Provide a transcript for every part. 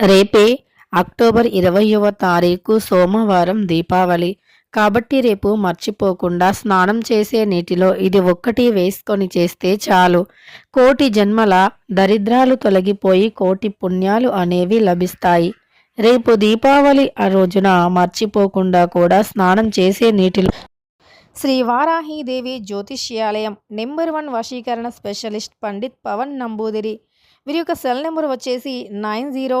రేపే అక్టోబర్ ఇరవయవ తారీఖు సోమవారం దీపావళి. కాబట్టి రేపు మర్చిపోకుండా స్నానం చేసే నీటిలో ఇది ఒక్కటి వేసుకొని చేస్తే చాలు. కోటి జన్మల దరిద్రాలు తొలగిపోయి కోటి పుణ్యాలు అనేవి లభిస్తాయి. రేపు దీపావళి ఆ రోజున మర్చిపోకుండా కూడా స్నానం చేసే నీటిలో శ్రీ వారాహిదేవి జ్యోతిష్యాలయం నెంబర్ వన్ వశీకరణ స్పెషలిస్ట్ పండిత్ పవన్ నంబూదిరి. వీరి యొక్క సెల్ నెంబర్ వచ్చేసి nine zero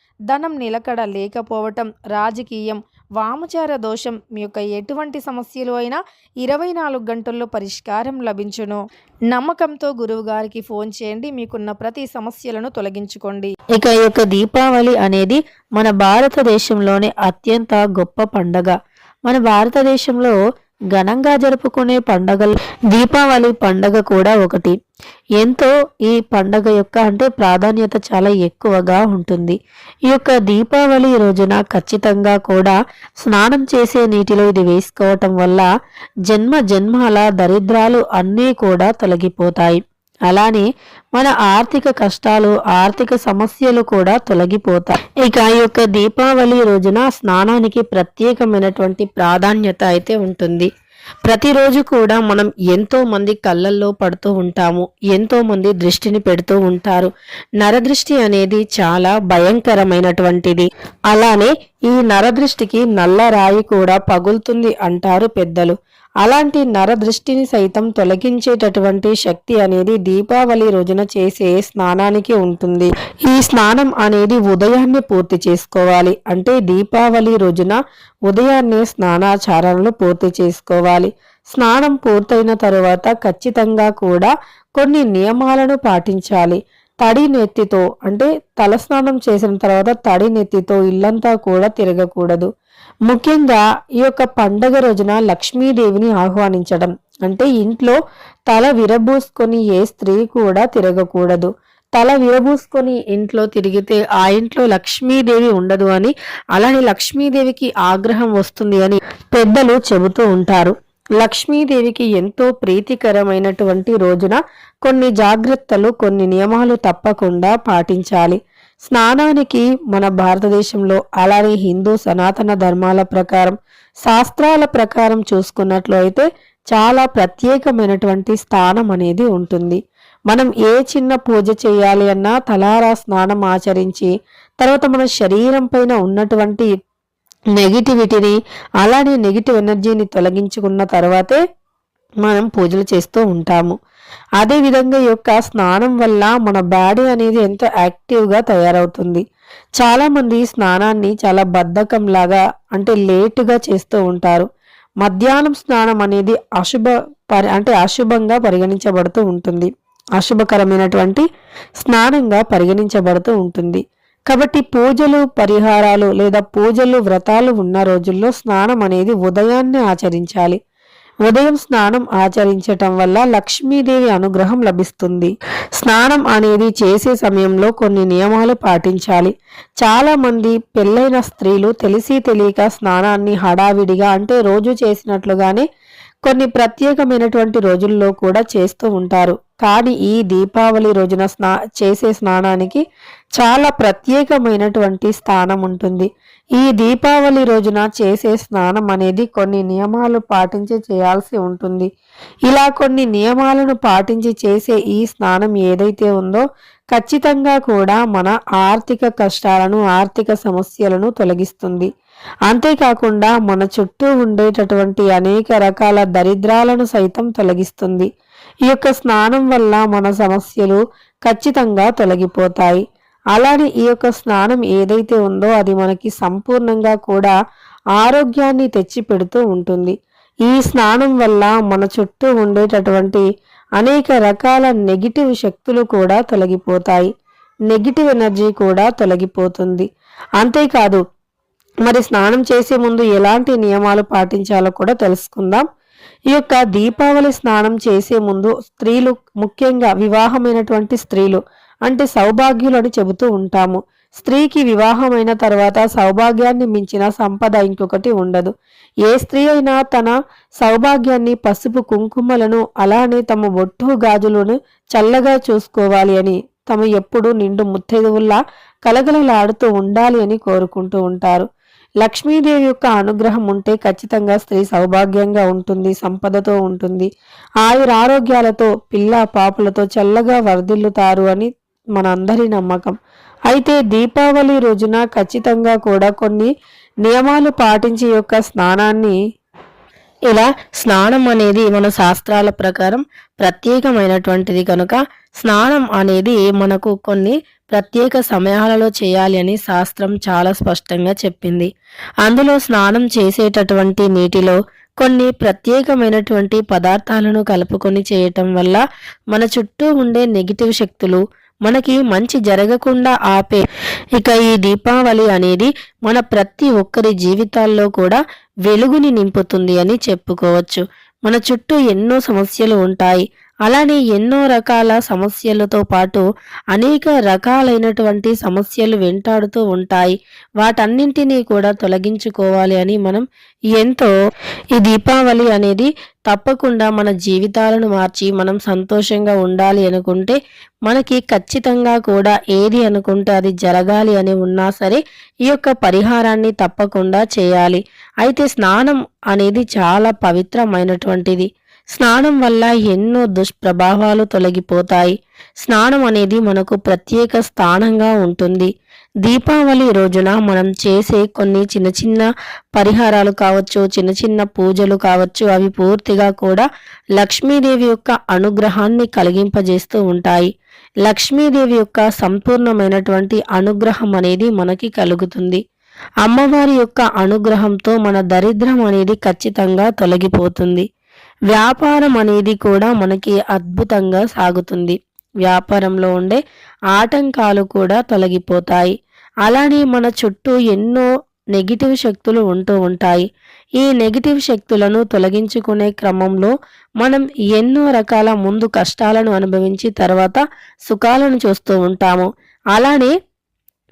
ధనం నిలకడ లేకపోవటం రాజకీయం వామచార దోషం మీ యొక్క ఎటువంటి సమస్యలు అయినా ఇరవై నాలుగు గంటల్లో పరిష్కారం లభించును. నమ్మకంతో గురువు గారికి ఫోన్ చేయండి మీకున్న ప్రతి సమస్యలను తొలగించుకోండి. ఇక ఈ యొక్క దీపావళి అనేది మన భారతదేశంలోనే అత్యంత గొప్ప పండగ. మన భారతదేశంలో ఘనంగా జరుపుకునే పండగలు. దీపావళి పండగ కూడా ఒకటి. ఎంతో ఈ పండగ యొక్క అంటే ప్రాధాన్యత చాలా ఎక్కువగా ఉంటుంది. ఈ యొక్క దీపావళి రోజున ఖచ్చితంగా కూడా స్నానం చేసే నీటిలో ఇది వేసుకోవటం వల్ల జన్మ జన్మాల దరిద్రాలు అన్నీ కూడా తొలగిపోతాయి. అలానే మన ఆర్థిక కష్టాలు ఆర్థిక సమస్యలు కూడా తొలగిపోతాయి. ఇక ఈ యొక్క దీపావళి రోజున స్నానానికి ప్రత్యేకమైనటువంటి ప్రాధాన్యత అయితే ఉంటుంది. ప్రతిరోజు కూడా మనం ఎంతో మంది కళ్ళల్లో పడుతూ ఉంటాము. ఎంతో మంది దృష్టిని పెడుతూ ఉంటారు. నరదృష్టి అనేది చాలా భయంకరమైనటువంటిది. అలానే ఈ నరదృష్టికి నల్ల రాయి కూడా పగులుతుంది అంటారు పెద్దలు. అలాంటి నరదృష్టిని సైతం తొలగించేటటువంటి శక్తి అనేది దీపావళి రోజున చేసే స్నానానికి ఉంటుంది. ఈ స్నానం అనేది ఉదయాన్నే పూర్తి చేసుకోవాలి. అంటే దీపావళి రోజున ఉదయాన్నే స్నానాచారాలను పూర్తి చేసుకోవాలి. స్నానం పూర్తయిన తరువాత ఖచ్చితంగా కూడా కొన్ని నియమాలను పాటించాలి. తడి నెత్తితో అంటే తలస్నానం చేసిన తర్వాత తడి నెత్తితో ఇల్లంతా కూడా తిరగకూడదు. ముఖ్యంగా ఈ యొక్క పండగ రోజున లక్ష్మీదేవిని ఆహ్వానించడం. అంటే ఇంట్లో తల విరబూసుకొని ఏ స్త్రీ కూడా తిరగకూడదు. తల విరబూసుకొని ఇంట్లో తిరిగితే ఆ ఇంట్లో లక్ష్మీదేవి ఉండదు అని అలానే లక్ష్మీదేవికి ఆగ్రహం వస్తుంది అని పెద్దలు చెబుతూ ఉంటారు. లక్ష్మీదేవికి ఎంతో ప్రీతికరమైనటువంటి రోజున కొన్ని జాగ్రత్తలు కొన్ని నియమాలు తప్పకుండా పాటించాలి. స్నానానికి మన భారతదేశంలో అలానే హిందూ సనాతన ధర్మాల ప్రకారం శాస్త్రాల ప్రకారం చూసుకున్నట్లు అయితే చాలా ప్రత్యేకమైనటువంటి స్థానం అనేది ఉంటుంది. మనం ఏ చిన్న పూజ చేయాలి అన్నా తలారా స్నానం ఆచరించి తర్వాత మన శరీరం పైన ఉన్నటువంటి నెగిటివిటీని అలానే నెగిటివ్ ఎనర్జీని తొలగించుకున్న తర్వాతే మనం పూజలు చేస్తూ ఉంటాము. అదేవిధంగా ఈ యొక్క స్నానం వల్ల మన బాడీ అనేది ఎంతో యాక్టివ్గా తయారవుతుంది. చాలామంది స్నానాన్ని చాలా బద్ధకంలాగా అంటే లేటుగా చేస్తూ ఉంటారు. మధ్యాహ్నం స్నానం అనేది అశుభ పరి అంటే అశుభంగా పరిగణించబడుతూ ఉంటుంది. అశుభకరమైనటువంటి స్నానంగా పరిగణించబడుతూ ఉంటుంది. కాబట్టి పూజలు పరిహారాలు లేదా పూజలు వ్రతాలు ఉన్న రోజుల్లో స్నానం అనేది ఉదయాన్నే ఆచరించాలి. ఉదయం స్నానం ఆచరించటం వల్ల లక్ష్మీదేవి అనుగ్రహం లభిస్తుంది. స్నానం అనేది చేసే సమయంలో కొన్ని నియమాలు పాటించాలి. చాలా మంది పెళ్ళైన స్త్రీలు తెలిసి తెలియక స్నానాన్ని హడావిడిగా అంటే రోజు చేసినట్లుగానే కొన్ని ప్రత్యేకమైనటువంటి రోజుల్లో కూడా చేస్తూ ఉంటారు. కానీ ఈ దీపావళి రోజున స్నా చేసే స్నానానికి చాలా ప్రత్యేకమైనటువంటి స్థానం ఉంటుంది. ఈ దీపావళి రోజున చేసే స్నానం అనేది కొన్ని నియమాలు పాటించి చేయాల్సి ఉంటుంది. ఇలా కొన్ని నియమాలను పాటించి చేసే ఈ స్నానం ఏదైతే ఉందో ఖచ్చితంగా కూడా మన ఆర్థిక కష్టాలను ఆర్థిక సమస్యలను తొలగిస్తుంది. అంతేకాకుండా మన చుట్టూ ఉండేటటువంటి అనేక రకాల దరిద్రాలను సైతం తొలగిస్తుంది. ఈ యొక్క స్నానం వల్ల మన సమస్యలు ఖచ్చితంగా తొలగిపోతాయి. అలానే ఈ యొక్క స్నానం ఏదైతే ఉందో అది మనకి సంపూర్ణంగా కూడా ఆరోగ్యాన్ని తెచ్చి పెడుతూ ఉంటుంది. ఈ స్నానం వల్ల మన చుట్టూ ఉండేటటువంటి అనేక రకాల నెగిటివ్ శక్తులు కూడా తొలగిపోతాయి. నెగిటివ్ ఎనర్జీ కూడా తొలగిపోతుంది. అంతేకాదు మరి స్నానం చేసే ముందు ఎలాంటి నియమాలు పాటించాలో కూడా తెలుసుకుందాం. ఈ యొక్క దీపావళి స్నానం చేసే ముందు స్త్రీలు ముఖ్యంగా వివాహమైనటువంటి స్త్రీలు అంటే సౌభాగ్యులని చెబుతూ ఉంటాము. స్త్రీకి వివాహమైన తర్వాత సౌభాగ్యాన్ని మించిన సంపద ఇంకొకటి ఉండదు. ఏ స్త్రీ అయినా తన సౌభాగ్యాన్ని పసుపు కుంకుమలను అలానే తమ బొట్టు గాజులను చల్లగా చూసుకోవాలి అని తమ ఎప్పుడూ నిండు ముత్తైదువుల్లా కలగలలాడుతూ ఉండాలి అని కోరుకుంటూ ఉంటారు. లక్ష్మీదేవి యొక్క అనుగ్రహం ఉంటే ఖచ్చితంగా స్త్రీ సౌభాగ్యంగా ఉంటుంది సంపదతో ఉంటుంది. ఆయుర ఆరోగ్యాలతో పిల్ల పాపులతో చల్లగా వర్ధిల్లుతారు అని మనందరి నమ్మకం. అయితే దీపావళి రోజున ఖచ్చితంగా కూడా కొన్ని నియమాలు పాటించి యొక్క స్నానాన్ని ఇలా స్నానం అనేది మన శాస్త్రాల ప్రకారం ప్రత్యేకమైనటువంటిది కనుక స్నానం అనేది మనకు కొన్ని ప్రత్యేక సమయాలలో చేయాలి అని శాస్త్రం చాలా స్పష్టంగా చెప్పింది. అందులో స్నానం చేసేటటువంటి నీటిలో కొన్ని ప్రత్యేకమైనటువంటి పదార్థాలను కలుపుకొని చేయటం వల్ల మన చుట్టూ ఉండే నెగిటివ్ శక్తులు మనకి మంచి జరగకుండా ఆపే. ఇక ఈ దీపావళి అనేది మన ప్రతి ఒక్కరి జీవితాల్లో కూడా వెలుగుని నింపుతుంది అని చెప్పుకోవచ్చు. మన చుట్టూ ఎన్నో సమస్యలు ఉంటాయి. అలానే ఎన్నో రకాల సమస్యలతో పాటు అనేక రకాలైనటువంటి సమస్యలు వెంటాడుతూ ఉంటాయి. వాటన్నింటినీ కూడా తొలగించుకోవాలి అని మనం ఎంతో ఈ దీపావళి అనేది తప్పకుండా మన జీవితాలను మార్చి మనం సంతోషంగా ఉండాలి అనుకుంటే మనకి ఖచ్చితంగా కూడా ఏది అనుకుంటే అది జరగాలి అని ఉన్నా సరే ఈ యొక్క పరిహారాన్ని తప్పకుండా చేయాలి. అయితే స్నానం అనేది చాలా పవిత్రమైనటువంటిది. స్నానం వల్ల ఎన్నో దుష్ప్రభావాలు తొలగిపోతాయి. స్నానం అనేది మనకు ప్రత్యేక స్థానంగా ఉంటుంది. దీపావళి రోజున మనం చేసే కొన్ని చిన్న చిన్న పరిహారాలు కావచ్చు చిన్న చిన్న పూజలు కావచ్చు అవి పూర్తిగా కూడా లక్ష్మీదేవి యొక్క అనుగ్రహాన్ని కలిగింపజేస్తూ ఉంటాయి. లక్ష్మీదేవి యొక్క సంపూర్ణమైనటువంటి అనుగ్రహం అనేది మనకి కలుగుతుంది. అమ్మవారి యొక్క అనుగ్రహంతో మన దరిద్రం అనేది ఖచ్చితంగా తొలగిపోతుంది. వ్యాపారం అనేది కూడా మనకి అద్భుతంగా సాగుతుంది. వ్యాపారంలో ఉండే ఆటంకాలు కూడా తొలగిపోతాయి. అలానే మన చుట్టూ ఎన్నో నెగిటివ్ శక్తులు ఉంటూ ఉంటాయి. ఈ నెగిటివ్ శక్తులను తొలగించుకునే క్రమంలో మనం ఎన్నో రకాల ముందు కష్టాలను అనుభవించి తర్వాత సుఖాలను చూస్తూ ఉంటాము. అలానే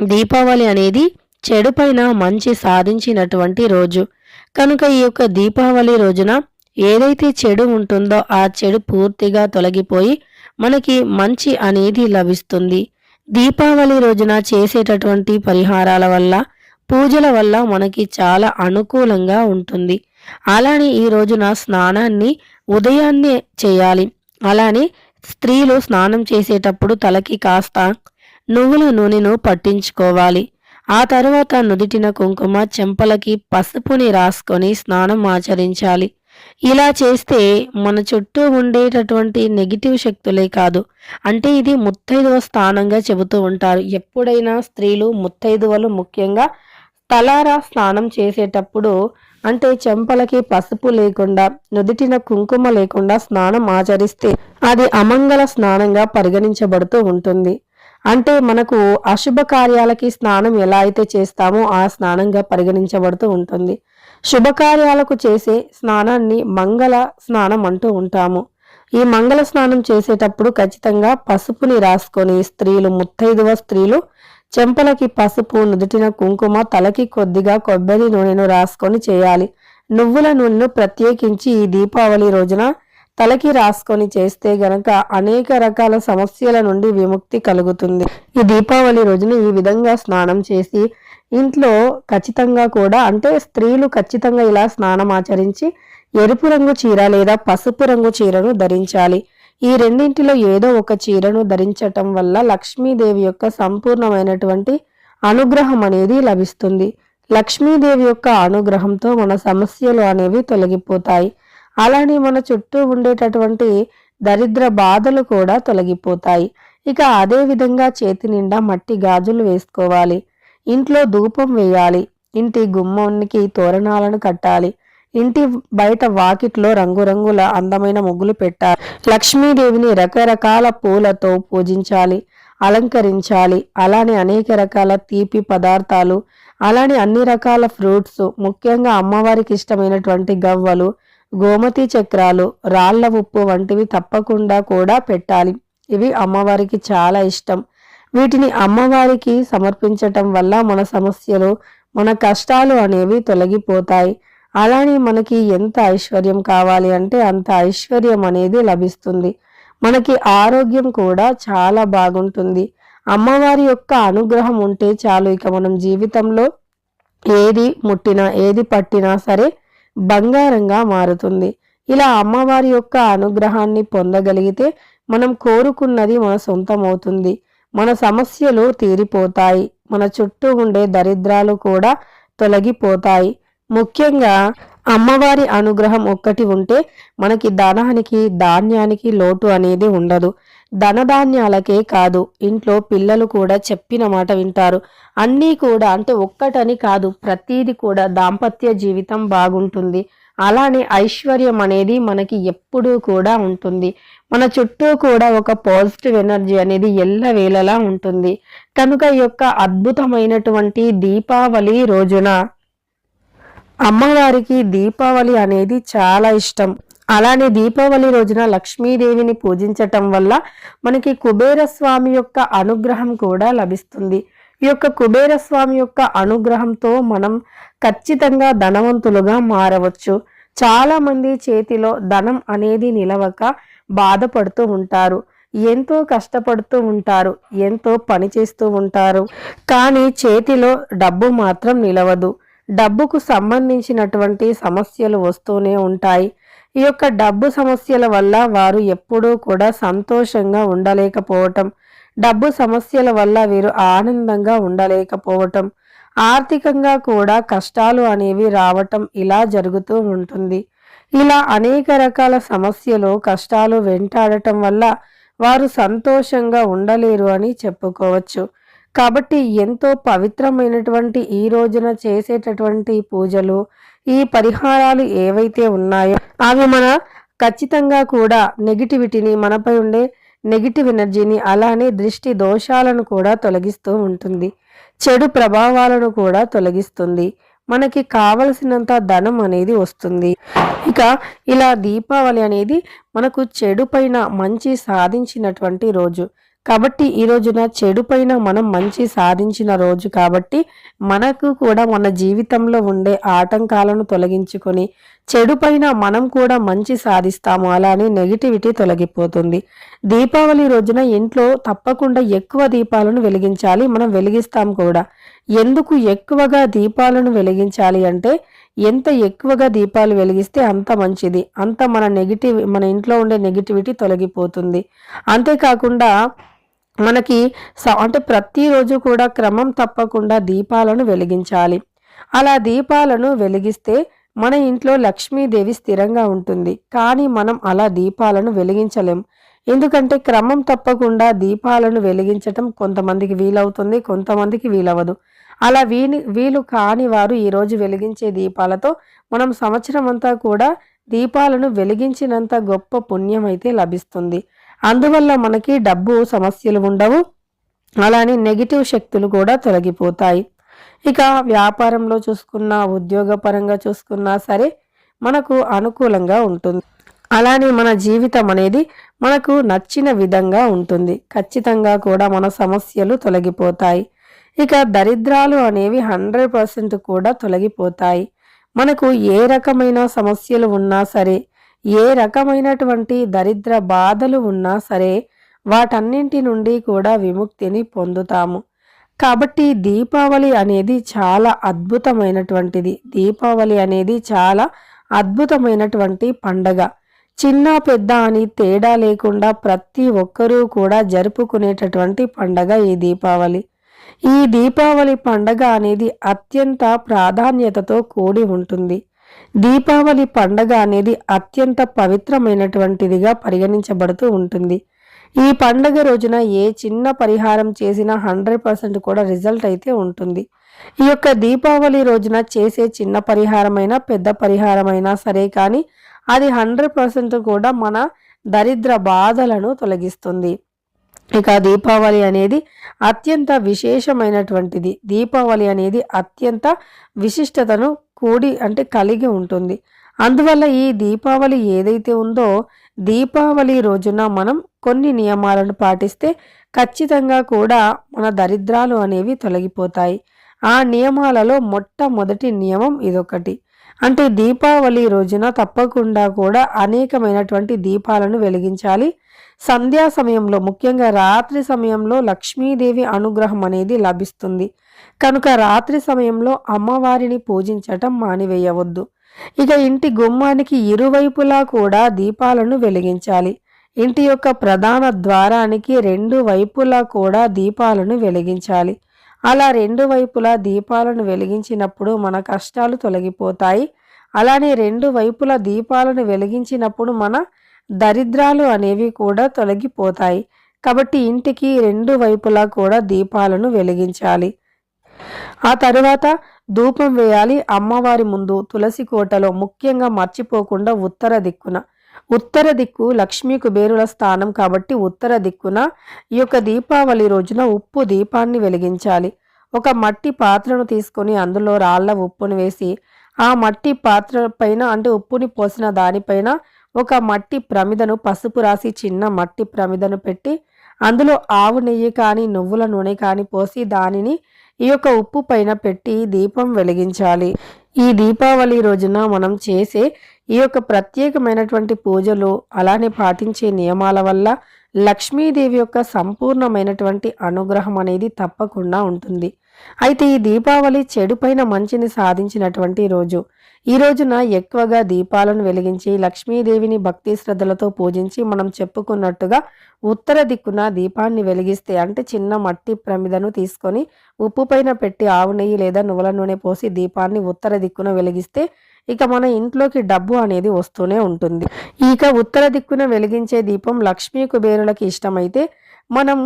దీపావళి అనేది చెడుపైన మంచి సాధించినటువంటి రోజు. కనుక ఈ యొక్క దీపావళి రోజున ఏదైతే చెడు ఉంటుందో ఆ చెడు పూర్తిగా తొలగిపోయి మనకి మంచి అనేది లభిస్తుంది. దీపావళి రోజున చేసేటటువంటి పరిహారాల వల్ల పూజల వల్ల మనకి చాలా అనుకూలంగా ఉంటుంది. అలానే ఈ రోజున స్నానాన్ని ఉదయాన్నే చేయాలి. అలానే స్త్రీలు స్నానం చేసేటప్పుడు తలకి కాస్త నువ్వుల నూనెను పట్టించుకోవాలి. ఆ తర్వాత నుదిటిన కుంకుమ చెంపలకి పసుపుని రాసుకొని స్నానం ఆచరించాలి. ఇలా చేస్తే మన చుట్టూ ఉండేటటువంటి నెగిటివ్ శక్తులే కాదు. అంటే ఇది ముత్తైదువ స్థానంగా చెబుతూ ఉంటారు. ఎప్పుడైనా స్త్రీలు ముత్తైదువలు ముఖ్యంగా తలారా స్నానం చేసేటప్పుడు అంటే చెంపలకి పసుపు లేకుండా నుదిటిన కుంకుమ లేకుండా స్నానం ఆచరిస్తే అది అమంగళ స్నానంగా పరిగణించబడుతూ ఉంటుంది. అంటే మనకు అశుభ కార్యాలకి స్నానం ఎలా అయితే చేస్తామో ఆ స్నానంగా పరిగణించబడుతూ ఉంటుంది. శుభకార్యాలకు చేసే స్నానాన్ని మంగళ స్నానం అంటూ ఉంటాము. ఈ మంగళ స్నానం చేసేటప్పుడు ఖచ్చితంగా పసుపుని రాసుకొని స్త్రీలు ముత్తైదువ స్త్రీలు చెంపలకి పసుపు నుదుటిన కుంకుమ తలకి కొద్దిగా కొబ్బరి నూనెను రాసుకొని చేయాలి. నువ్వుల నూనెను ప్రత్యేకించి ఈ దీపావళి రోజున తలకి రాసుకొని చేస్తే గనక అనేక రకాల సమస్యల నుండి విముక్తి కలుగుతుంది. ఈ దీపావళి రోజున ఈ విధంగా స్నానం చేసి ఇంట్లో ఖచ్చితంగా కూడా అంటే స్త్రీలు ఖచ్చితంగా ఇలా స్నానం ఆచరించి ఎరుపు రంగు చీర లేదా పసుపు రంగు చీరను ధరించాలి. ఈ రెండింటిలో ఏదో ఒక చీరను ధరించటం వల్ల లక్ష్మీదేవి యొక్క సంపూర్ణమైనటువంటి అనుగ్రహం అనేది లభిస్తుంది. లక్ష్మీదేవి యొక్క అనుగ్రహంతో మన సమస్యలు అనేవి తొలగిపోతాయి. అలానే మన చుట్టూ ఉండేటటువంటి దరిద్ర బాధలు కూడా తొలగిపోతాయి. ఇక అదే విధంగా చేతి నిండా మట్టి గాజులు వేసుకోవాలి. ఇంట్లో ధూపం వేయాలి. ఇంటి గుమ్మానికి తోరణాలను కట్టాలి. ఇంటి బయట వాకిట్లో రంగురంగుల అందమైన ముగ్గులు పెట్టాలి. లక్ష్మీదేవిని రకరకాల పూలతో పూజించాలి. అలంకరించాలి. అలానే అనేక రకాల తీపి పదార్థాలు అలానే అన్ని రకాల ఫ్రూట్స్ ముఖ్యంగా అమ్మవారికి ఇష్టమైనటువంటి గవ్వలు గోమతి చక్రాలు రాళ్ళ ఉప్పు వంటివి తప్పకుండా కూడా పెట్టాలి. ఇవి అమ్మవారికి చాలా ఇష్టం. వీటిని అమ్మవారికి సమర్పించటం వల్ల మన సమస్యలు మన కష్టాలు అనేవి తొలగిపోతాయి. అలానే మనకి ఎంత ఐశ్వర్యం కావాలి అంటే అంత ఐశ్వర్యం అనేది లభిస్తుంది. మనకి ఆరోగ్యం కూడా చాలా బాగుంటుంది. అమ్మవారి యొక్క అనుగ్రహం ఉంటే చాలు ఇక మనం జీవితంలో ఏది ముట్టినా ఏది పట్టినా సరే బంగారంగా మారుతుంది. ఇలా అమ్మవారి యొక్క అనుగ్రహాన్ని పొందగలిగితే మనం కోరుకున్నది మన సొంతం అవుతుంది మన సమస్యలు తీరిపోతాయి. మన చుట్టూ ఉండే దరిద్రాలు కూడా తొలగిపోతాయి. ముఖ్యంగా అమ్మవారి అనుగ్రహం ఒక్కటి ఉంటే మనకి ధనానికి ధాన్యానికి లోటు అనేది ఉండదు. ధనధాన్యాలకే కాదు ఇంట్లో పిల్లలు కూడా చెప్పిన మాట వింటారు. అన్నీ కూడా అంటే ఒక్కటని కాదు ప్రతీది కూడా దాంపత్య జీవితం బాగుంటుంది. అలానే ఐశ్వర్యం అనేది మనకి ఎప్పుడూ కూడా ఉంటుంది. మన చుట్టూ కూడా ఒక పాజిటివ్ ఎనర్జీ అనేది ఎల్లవేళలా ఉంటుంది. కనుక ఈ యొక్క అద్భుతమైనటువంటి దీపావళి రోజున అమ్మవారికి దీపావళి అనేది చాలా ఇష్టం. అలానే దీపావళి రోజున లక్ష్మీదేవిని పూజించటం వల్ల మనకి కుబేర స్వామి యొక్క అనుగ్రహం కూడా లభిస్తుంది. ఈ యొక్క కుబేర స్వామి యొక్క అనుగ్రహంతో మనం ఖచ్చితంగా ధనవంతులుగా మారవచ్చు. చాలా మంది చేతిలో ధనం అనేది నిలవక బాధపడుతూ ఉంటారు. ఎంతో కష్టపడుతూ ఉంటారు. ఎంతో పని చేస్తూ ఉంటారు. కానీ చేతిలో డబ్బు మాత్రం నిలవదు. డబ్బుకు సంబంధించినటువంటి సమస్యలు వస్తూనే ఉంటాయి. ఈ యొక్క డబ్బు సమస్యల వల్ల వారు ఎప్పుడూ కూడా సంతోషంగా ఉండలేకపోవటం డబ్బు సమస్యల వల్ల వీరు ఆనందంగా ఉండలేకపోవటం ఆర్థికంగా కూడా కష్టాలు అనేవి రావటం ఇలా జరుగుతూ ఉంటుంది. ఇలా అనేక రకాల సమస్యలు కష్టాలు వెంటాడటం వల్ల వారు సంతోషంగా ఉండలేరు అని చెప్పుకోవచ్చు. కాబట్టి ఎంతో పవిత్రమైనటువంటి ఈ రోజున చేసేటటువంటి పూజలు ఈ పరిహారాలు ఏవైతే ఉన్నాయో అవి మన ఖచ్చితంగా కూడా నెగిటివిటీని మనపై ఉండే నెగిటివ్ ఎనర్జీని అలానే దృష్టి దోషాలను కూడా తొలగిస్తూ ఉంటుంది. చెడు ప్రభావాలను కూడా తొలగిస్తుంది. మనకి కావలసినంత ధనం అనేది వస్తుంది. ఇక ఇలా దీపావళి అనేది మనకు చెడు పైన మంచి సాధించినటువంటి రోజు. కాబట్టి ఈ రోజున చెడు పైన మనం మంచి సాధించిన రోజు కాబట్టి మనకు కూడా మన జీవితంలో ఉండే ఆటంకాలను తొలగించుకొని చెడు పైన మనం కూడా మంచి సాధిస్తాము. అలానే నెగిటివిటీ తొలగిపోతుంది. దీపావళి రోజున ఇంట్లో తప్పకుండా ఎక్కువ దీపాలను వెలిగించాలి. మనం వెలిగిస్తాం కూడా. ఎందుకు ఎక్కువగా దీపాలను వెలిగించాలి అంటే ఎంత ఎక్కువగా దీపాలు వెలిగిస్తే అంత మంచిది. అంత మన నెగిటివ్ మన ఇంట్లో ఉండే నెగిటివిటీ తొలగిపోతుంది. అంతేకాకుండా మనకి స- అంటే ప్రతిరోజు కూడా క్రమం తప్పకుండా దీపాలను వెలిగించాలి. అలా దీపాలను వెలిగిస్తే మన ఇంట్లో లక్ష్మీదేవి స్థిరంగా ఉంటుంది. కానీ మనం అలా దీపాలను వెలిగించలేం. ఎందుకంటే క్రమం తప్పకుండా దీపాలను వెలిగించటం కొంతమందికి వీలవుతుంది కొంతమందికి వీలవ్వదు. అలా వీని వీలు కాని వారు ఈరోజు వెలిగించే దీపాలతో మనం సంవత్సరం అంతా కూడా దీపాలను వెలిగించినంత గొప్ప పుణ్యం అయితే లభిస్తుంది. అందువల్ల మనకి డబ్బు సమస్యలు ఉండవు. అలానే నెగిటివ్ శక్తులు కూడా తొలగిపోతాయి. ఇక వ్యాపారంలో చూసుకున్నా ఉద్యోగపరంగా చూసుకున్నా సరే మనకు అనుకూలంగా ఉంటుంది. అలానే మన జీవితం అనేది మనకు నచ్చిన విధంగా ఉంటుంది. ఖచ్చితంగా కూడా మన సమస్యలు తొలగిపోతాయి. ఇక దరిద్రాలు అనేవి హండ్రెడ్ పర్సెంట్ కూడా తొలగిపోతాయి. మనకు ఏ రకమైన సమస్యలు ఉన్నా సరే ఏ రకమైనటువంటి దరిద్ర బాధలు ఉన్నా సరే వాటన్నింటి నుండి కూడా విముక్తిని పొందుతాము. కాబట్టి దీపావళి అనేది చాలా అద్భుతమైనటువంటిది. దీపావళి అనేది చాలా అద్భుతమైనటువంటి పండగ. చిన్న పెద్ద అని తేడా లేకుండా ప్రతి ఒక్కరూ కూడా జరుపుకునేటటువంటి పండగ ఈ దీపావళి. ఈ దీపావళి పండగ అనేది అత్యంత ప్రాధాన్యతతో కూడి ఉంటుంది. దీపావళి పండగ అనేది అత్యంత పవిత్రమైనటువంటిదిగా పరిగణించబడుతూ ఉంటుంది. ఈ పండగ రోజున ఏ చిన్న పరిహారం చేసినా హండ్రెడ్ పర్సెంట్ కూడా రిజల్ట్ అయితే ఉంటుంది. ఈ యొక్క దీపావళి రోజున చేసే చిన్న పరిహారమైనా పెద్ద పరిహారమైనా సరే కానీ అది హండ్రెడ్ పర్సెంట్ కూడా మన దరిద్ర బాధలను తొలగిస్తుంది. ఇక దీపావళి అనేది అత్యంత విశేషమైనటువంటిది. దీపావళి అనేది అత్యంత విశిష్టతను కూడి అంటే కలిగి ఉంటుంది. అందువల్ల ఈ దీపావళి ఏదైతే ఉందో దీపావళి రోజున మనం కొన్ని నియమాలను పాటిస్తే ఖచ్చితంగా కూడా మన దరిద్రాలు అనేవి తొలగిపోతాయి. ఆ నియమాలలో మొట్టమొదటి నియమం ఇదొకటి. అంటే దీపావళి రోజున తప్పకుండా కూడా అనేకమైనటువంటి దీపాలను వెలిగించాలి. సంధ్యా సమయంలో ముఖ్యంగా రాత్రి సమయంలో లక్ష్మీదేవి అనుగ్రహం అనేది లభిస్తుంది. కనుక రాత్రి సమయంలో అమ్మవారిని పూజించటం మానివేయవద్దు. ఇక ఇంటి గుమ్మానికి ఇరువైపులా కూడా దీపాలను వెలిగించాలి. ఇంటి యొక్క ప్రధాన ద్వారానికి రెండు వైపులా కూడా దీపాలను వెలిగించాలి. అలా రెండు వైపులా దీపాలను వెలిగించినప్పుడు మన కష్టాలు తొలగిపోతాయి. అలానే రెండు వైపులా దీపాలను వెలిగించినప్పుడు మన దరిద్రాలు అనేవి కూడా తొలగిపోతాయి. కాబట్టి ఇంటికి రెండు వైపులా కూడా దీపాలను వెలిగించాలి. ఆ తరువాత ధూపం వేయాలి. అమ్మవారి ముందు తులసి కోటలో ముఖ్యంగా మర్చిపోకుండా ఉత్తర దిక్కున. ఉత్తర దిక్కు లక్ష్మీ కుబేరుల స్థానం కాబట్టి ఉత్తర దిక్కున ఈ యొక్క దీపావళి రోజున ఉప్పు దీపాన్ని వెలిగించాలి. ఒక మట్టి పాత్రను తీసుకొని అందులో రాళ్ళ ఉప్పును వేసి ఆ మట్టి పాత్ర పైన అంటే ఉప్పుని పోసిన దానిపైన ఒక మట్టి ప్రమిదను పసుపు రాసి చిన్న మట్టి ప్రమిదను పెట్టి అందులో ఆవు నెయ్యి కానీ నువ్వుల నూనె కానీ పోసి దానిని ఈ యొక్క ఉప్పు పైన పెట్టి దీపం వెలిగించాలి. ఈ దీపావళి రోజున మనం చేసే ఈ యొక్క ప్రత్యేకమైనటువంటి పూజలు అలానే పాటించే నియమాల వల్ల లక్ష్మీదేవి యొక్క సంపూర్ణమైనటువంటి అనుగ్రహం అనేది తప్పకుండా ఉంటుంది. అయితే ఈ దీపావళి చెడుపైన మంచిని సాధించినటువంటి రోజు ఈ రోజున ఎక్కువగా దీపాలను వెలిగించి లక్ష్మీదేవిని భక్తి శ్రద్ధలతో పూజించి మనం చెప్పుకున్నట్టుగా ఉత్తర దిక్కున దీపాన్ని వెలిగిస్తే అంటే చిన్న మట్టి ప్రమిదను తీసుకొని ఉప్పు పైన పెట్టి ఆవు నెయ్యి లేదా నువ్వుల నూనె పోసి దీపాన్ని ఉత్తర దిక్కున వెలిగిస్తే ఇక మన ఇంట్లోకి డబ్బు అనేది వస్తూనే ఉంటుంది. ఇక ఉత్తర దిక్కున వెలిగించే దీపం లక్ష్మీ కుబేరులకి ఇష్టమైతే మనం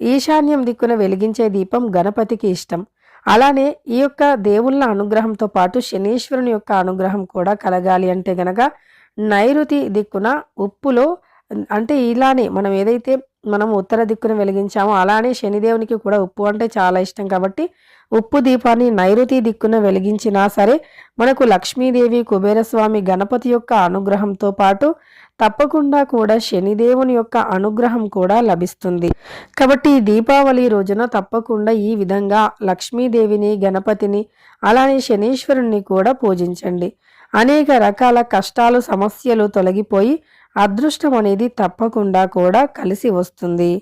ఈశాన్యం దిక్కున వెలిగించే దీపం గణపతికి ఇష్టం. అలానే ఈ యొక్క దేవుళ్ళ అనుగ్రహంతో పాటు శనీశ్వరుని యొక్క అనుగ్రహం కూడా కలగాలి అంటే గనక నైరుతి దిక్కున ఉప్పులో అంటే ఇలానే మనం ఏదైతే మనం ఉత్తర దిక్కున వెలిగించామో అలానే శనిదేవునికి కూడా ఉప్పు అంటే చాలా ఇష్టం కాబట్టి ఉప్పు దీపాన్ని నైరుతి దిక్కున వెలిగించినా సరే మనకు లక్ష్మీదేవి కుబేరస్వామి గణపతి యొక్క అనుగ్రహంతో పాటు తప్పకుండా కూడా శనిదేవుని యొక్క అనుగ్రహం కూడా లభిస్తుంది. కాబట్టి దీపావళి రోజున తప్పకుండా ఈ విధంగా లక్ష్మీదేవిని గణపతిని అలానే శనీశ్వరుణ్ణి కూడా పూజించండి. అనేక రకాల కష్టాలు సమస్యలు తొలగిపోయి అదృష్టం అనేది తప్పకుండా కూడా కలిసి వస్తుంది.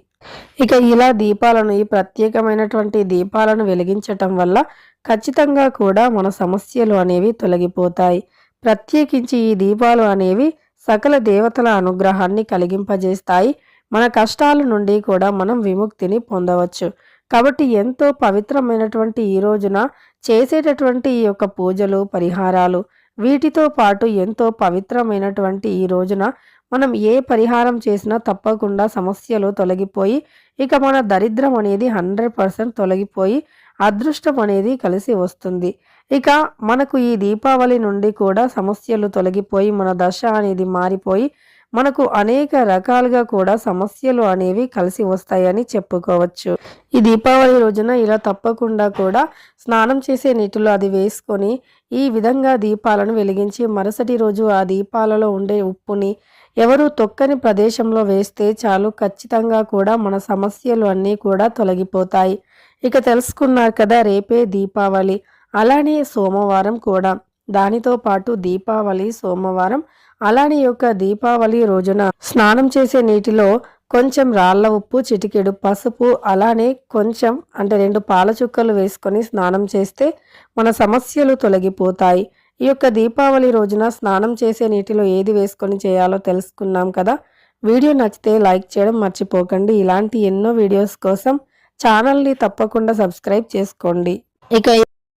ఇక ఇలా దీపాలను ఈ ప్రత్యేకమైనటువంటి దీపాలను వెలిగించటం వల్ల ఖచ్చితంగా కూడా మన సమస్యలు అనేవి తొలగిపోతాయి. ప్రత్యేకించి ఈ దీపాలు అనేవి సకల దేవతల అనుగ్రహాన్ని కలిగింపజేస్తాయి. మన కష్టాల నుండి కూడా మనం విముక్తిని పొందవచ్చు. కాబట్టి ఎంతో పవిత్రమైనటువంటి ఈ రోజున చేసేటటువంటి ఈ యొక్క పూజలు పరిహారాలు వీటితో పాటు ఎంతో పవిత్రమైనటువంటి ఈ రోజున మనం ఏ పరిహారం చేసినా తప్పకుండా సమస్యలు తొలగిపోయి ఇక మన దరిద్రం అనేది హండ్రెడ్ పర్సెంట్ తొలగిపోయి అదృష్టం అనేది కలిసి వస్తుంది. ఇక మనకు ఈ దీపావళి నుండి కూడా సమస్యలు తొలగిపోయి మన దశ అనేది మారిపోయి మనకు అనేక రకాలుగా కూడా సమస్యలు అనేవి కలిసి వస్తాయని చెప్పుకోవచ్చు. ఈ దీపావళి రోజున ఇలా తప్పకుండా కూడా స్నానం చేసే నీటిలో అది వేసుకొని ఈ విధంగా దీపాలను వెలిగించి మరుసటి రోజు ఆ దీపాలలో ఉండే ఉప్పుని ఎవరు తొక్కని ప్రదేశంలో వేస్తే చాలు ఖచ్చితంగా కూడా మన సమస్యలు అన్నీ కూడా తొలగిపోతాయి. ఇక తెలుసుకున్నారు కదా రేపే దీపావళి. అలానే సోమవారం కూడా. దానితో పాటు దీపావళి సోమవారం. అలానే యొక్క దీపావళి రోజున స్నానం చేసే నీటిలో కొంచెం రాళ్ళ ఉప్పు చిటికెడు పసుపు అలానే కొంచెం అంటే రెండు పాల చుక్కలు వేసుకొని స్నానం చేస్తే మన సమస్యలు తొలగిపోతాయి. ఈ యొక్క దీపావళి రోజున స్నానం చేసే నీటిలో ఏది వేసుకొని చేయాలో తెలుసుకున్నాం కదా? వీడియో నచ్చితే లైక్ చేయడం మర్చిపోకండి. ఇలాంటి ఎన్నో వీడియోస్ కోసం ఛానల్ని తప్పకుండా సబ్స్క్రైబ్ చేసుకోండి. ఇక